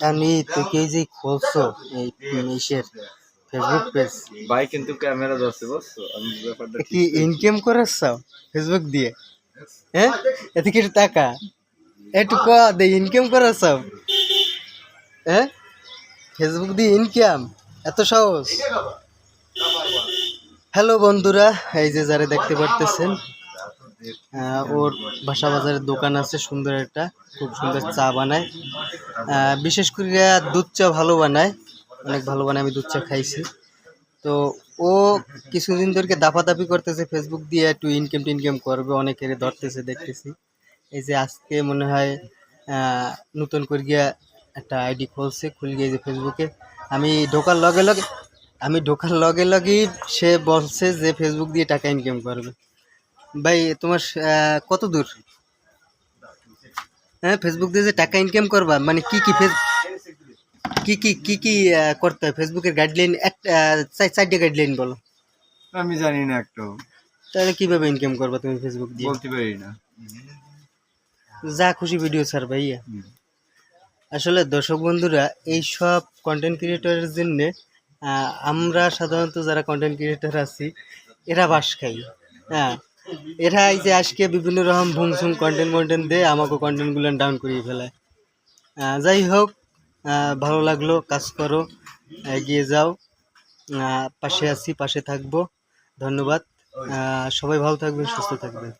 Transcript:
আমি তোকে যে খুলছো এই ইসের ফেসবুক পেজ ভাই কিন্তু ক্যামেরা ধরছে বুঝছ? আমি ব্যাপারটা কি ইনকাম করাচ্ছ ফেসবুক দিয়ে? হ্যাঁ এতে কিছু টাকা? একটু ক দে ইনকাম করাচ্ছ হ্যাঁ ফেসবুক দিয়ে ইনকাম এত সহজ হ্যালো বন্ধুরা এই যে যারা দেখতে পারতেছেন ওর বাসা বাজারের দোকান আছে, সুন্দর একটা, খুব সুন্দর চা বানায়। বিশেষ করে দুধ চা ভালো বানায়, অনেক ভালো বানায়, আমি দুধ চা খাইছি। তো ও কিছুদিন ধরে দাপাদাপি করতেছে ফেসবুক দিয়ে একটু ইনকাম টিনকাম করবে, অনেকের ধরতেছে, দেখতেছি। এই যে আজকে মনে হয় নতুন করে গিয়া একটা আইডি খুলছে, খুলে গিয়ে ফেসবুকে আমি ঢোকার লগে লগে, আমি ঢোকার লগে লগেই সে বলছে যে ফেসবুক দিয়ে টাকা ইনকাম করবে। ভাই তোমার কত দূর? হ্যাঁ ফেসবুক দিয়ে যে টাকা ইনকাম করবা মানে কি কি ফেস কি কি কি কি করতে হয়? ফেসবুকের গাইডলাইন একটা চারটে গাইডলাইন বলো। আমি জানি না একটাও তাহলে কীভাবে ইনকাম করবা তুমি ফেসবুক দিয়ে? বলতে পারি না। যা খুশি ভিডিও ছাড় ভাইয়া। আসলে দর্শক বন্ধুরা এই সব কন্টেন্ট ক্রিয়েটরের জন্য আমরা সাধারণত যারা কন্টেন্ট ক্রিয়েটর আছি এরা বাস খাই। হ্যাঁ এরা এই যে আজকে বিভিন্ন রকম ভুমসুম কন্টেন্ট কন্টেন্ট দিয়ে আমাকে কন্টেন্টগুলো ডাউন করিয়ে ফেলায়। যাই হোক ভালো লাগল, কাজ করো, এগিয়ে যাও পাশে আছি, পাশে থাকব। ধন্যবাদ। সবাই ভালো থাকবেন, সুস্থ থাকবেন।